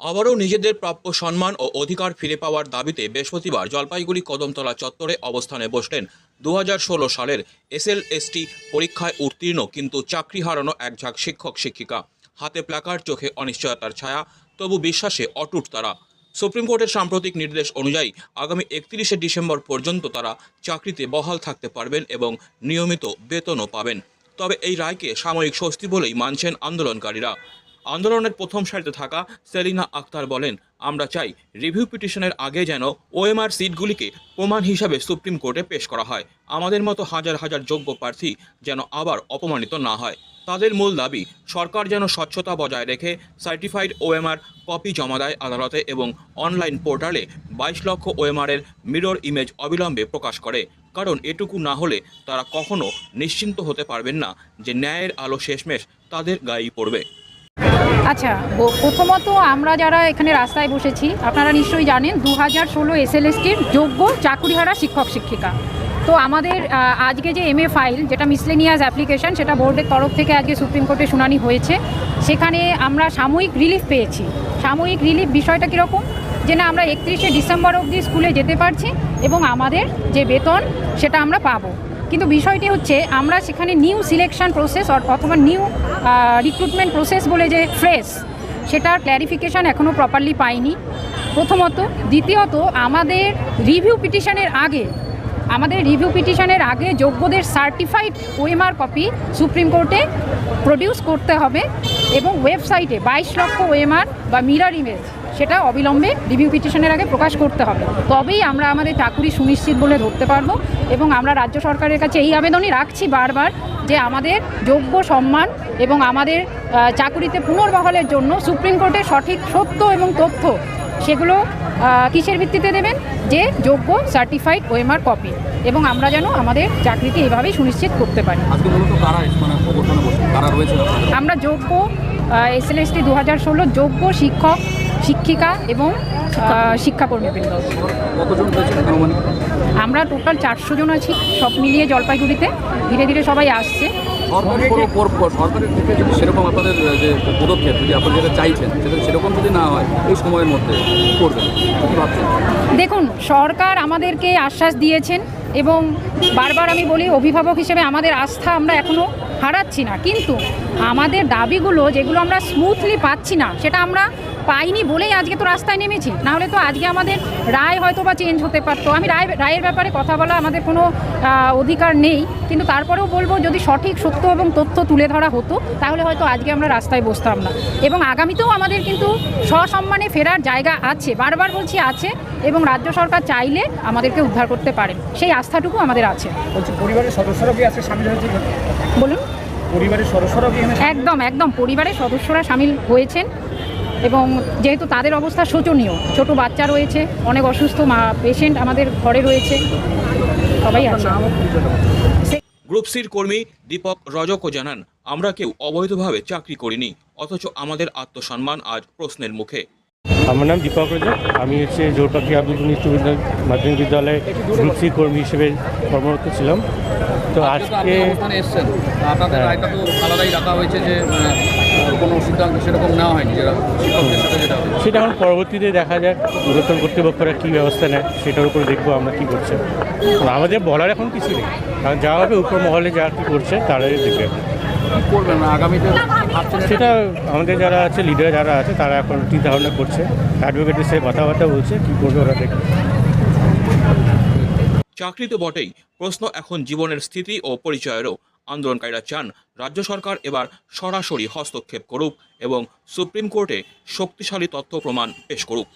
আবারও নিজেদের প্রাপ্য সম্মান ও অধিকার ফিরে পাওয়ার দাবিতে বৃহস্পতিবার জলপাইগুড়ি কদমতলা চত্বরে অবস্থানে বসলেন দু হাজার ষোলো সালের এসএলএসটি পরীক্ষায় উত্তীর্ণ কিন্তু চাকরি হারানো এক ঝাঁক শিক্ষক শিক্ষিকা। হাতে প্ল্যাকার্ড, চোখে অনিশ্চয়তার ছায়া, তবু বিশ্বাসে অটুট তারা। সুপ্রিম কোর্টের সাম্প্রতিক নির্দেশ অনুযায়ী আগামী একত্রিশে ডিসেম্বর পর্যন্ত তারা চাকরিতে বহাল থাকতে পারবেন এবং নিয়মিত বেতনও পাবেন। তবে এই রায়কে সাময়িক স্বস্তি বলেই মানছেন আন্দোলনকারীরা। আন্দোলনের প্রথম সারিতে থাকা সেলিনা আক্তার বলেন, আমরা চাই রিভিউ পিটিশনের আগে যেন ওএমআর সিটগুলিকে প্রমাণ হিসাবে সুপ্রিম কোর্টে পেশ করা হয়। আমাদের মতো হাজার হাজার যোগ্য প্রার্থী যেন আবার অপমানিত না হয়। তাদের মূল দাবি, সরকার যেন স্বচ্ছতা বজায় রেখে সার্টিফাইড ওএমআর কপি জমা দেয় আদালতে এবং অনলাইন পোর্টালে বাইশ লক্ষ ওএমআরের মিরর ইমেজ অবিলম্বে প্রকাশ করে। কারণ এটুকু না হলে তারা কখনো নিশ্চিন্ত হতে পারবেন না যে ন্যায়ের আলো শেষমেশ তাদের গায়েই পড়বে। আচ্ছা প্রথমত আমরা যারা এখানে রাস্তায় বসেছি, আপনারা নিশ্চয়ই জানেন দু হাজার ষোলো এসএলএসটির যোগ্য চাকুরিহারা শিক্ষক, শিক্ষিকা। তো আমাদের আজকে যে এমএ ফাইল, যেটা মিসলেনিয়াস অ্যাপ্লিকেশন, সেটা বোর্ডের তরফ থেকে আজকে সুপ্রিম কোর্টে শুনানি হয়েছে। সেখানে আমরা সাময়িক রিলিফ পেয়েছি। সাময়িক রিলিফ বিষয়টা কীরকম? যে না, আমরা একত্রিশে ডিসেম্বর অবধি স্কুলে যেতে পারছি এবং আমাদের যে বেতন, সেটা আমরা পাবো। কিন্তু বিষয়টি হচ্ছে, আমরা সেখানে নিউ সিলেকশন প্রসেস অথবা নিউ রিক্রুটমেন্ট প্রসেস বলে যে ফ্রেশ সেটার ক্ল্যারিফিকেশান এখনও প্রপারলি পাইনি। প্রথমত, দ্বিতীয়ত, আমাদের রিভিউ পিটিশনের আগে, আমাদের রিভিউ পিটিশনের আগে যোগ্যদের সার্টিফাইড ওএমআর কপি সুপ্রিম কোর্টে প্রডিউস করতে হবে এবং ওয়েবসাইটে বাইশ লক্ষ ওএমআর বা মিরার ইমেজ সেটা অবিলম্বে রিভিউ পিটিশনের আগে প্রকাশ করতে হবে। তবেই আমরা আমাদের চাকুরি সুনিশ্চিত বলে ধরতে পারব এবং আমরা রাজ্য সরকারের কাছে এই আবেদনই রাখছি বারবার যে আমাদের যোগ্য সম্মান এবং আমাদের চাকুরিতে পুনর্বহালের জন্য সুপ্রিম কোর্টের সঠিক সত্য এবং তথ্য সেগুলো কিসের ভিত্তিতে দেবেন? যে যোগ্য সার্টিফাইড ওএমআর কপি এবং আমরা যেন আমাদের চাকরিকে এইভাবেই সুনিশ্চিত করতে পারি। মানে আমরা যোগ্য এসএলএসটি দু হাজার ষোলো যোগ্য শিক্ষক শিক্ষিকা এবং আনুমানিক? আমরা টোটাল চারশো জন আছি সব মিলিয়ে জলপাইগুড়িতে। ধীরে ধীরে সবাই আসছে। সরকারের থেকে যদি সেরকম আপনাদের যে পদক্ষেপ যদি আপনারা যেটা চাইছেন সেটা সেরকম যদি না হয় এই সময়ের মধ্যে করবেন দেখুন সরকার আমাদেরকে আশ্বাস দিয়েছেন এবং বারবার আমি বলি অভিভাবক হিসেবে আমাদের আস্থা আমরা এখনও হারাচ্ছি না। কিন্তু আমাদের দাবিগুলো যেগুলো আমরা স্মুথলি পাচ্ছি না সেটা আমরা পাইনি বলেই আজকে তো রাস্তায় নেমেছি। নাহলে তো আজকে আমাদের রায় হয়তো বা চেঞ্জ হতে পারতো। আমি রায় রায়ের ব্যাপারে কথা বলা আমাদের কোনো অধিকার নেই। কিন্তু তারপরেও বলব যদি সঠিক সত্য এবং তথ্য তুলে ধরা হতো তাহলে হয়তো আজকে আমরা রাস্তায় বসতাম না। এবং আগামীতেও আমাদের কিন্তু সসম্মানে ফেরার জায়গা আছে বারবার বলছি আছে এবং রাজ্য সরকার চাইলে আমাদেরকে উদ্ধার করতে পারেন সেই আস্থাটুকু আমাদের আছে। পরিবারের সদস্যরা কি হয়েছে? বলুন। পরিবারের সদস্যরা একদম একদম পরিবারের সদস্যরা সামিল হয়েছেন। এবং যেহেতু তাদের অবস্থা শোচনীয় ছোট বাচ্চা রয়েছে অনেক অসুস্থ মা পেশেন্ট আমাদের ঘরে রয়েছে সবাই আছে। গ্রুপ সির কর্মী দীপক রজকও জানান আমরা কেউ অবৈধভাবে চাকরি করিনি অথচ আমাদের আত্মসম্মান আজ প্রশ্নের মুখে। আমার নাম দীপক রজক আমি হচ্ছে জোরপাখি আব্দুল উচ্চ বিদ্যালয় মাধ্যমিক বিদ্যালয়ে গ্রুপ সি কর্মী হিসেবে কর্মরত ছিলাম। তো আজকে এসছেন আপনাদের হ্যাঁ। রায়টা তো আলাদাই রাখা হয়েছে যে মানে, কোনো সিদ্ধান্ত সেরকম নেওয়া হয়নি যেটা শিক্ষকদের সাথে যেটা হয়েছে। সেটা এখন পরবর্তীতে দেখা যাক ঊর্ধ্বতন কর্তৃপক্ষরা কী ব্যবস্থা নেয় সেটার উপরে দেখব আমরা কী করছে। আমাদের বলার এখন কিছু নেই। কারণ যা হবে উপর মহলে যা কী করছে তারাই দেখবে। করবেন? আগামীতে সেটা আমাদের যারা আছে লিডার যারা আছে তারা এখন চিন্তা ভাবনা করছে। অ্যাডভোকেটের সাথে কথাবার্তা বলছে কী করবে ওরা দেখবে। চাকরি তো বটেই প্রশ্ন এখন জীবনের স্থিতি ও পরিচয়েরও। আন্দোলনকারীরা চান রাজ্য সরকার এবার সরাসরি হস্তক্ষেপ করুক এবং সুপ্রিম কোর্টে শক্তিশালী তথ্য প্রমাণ পেশ করুক।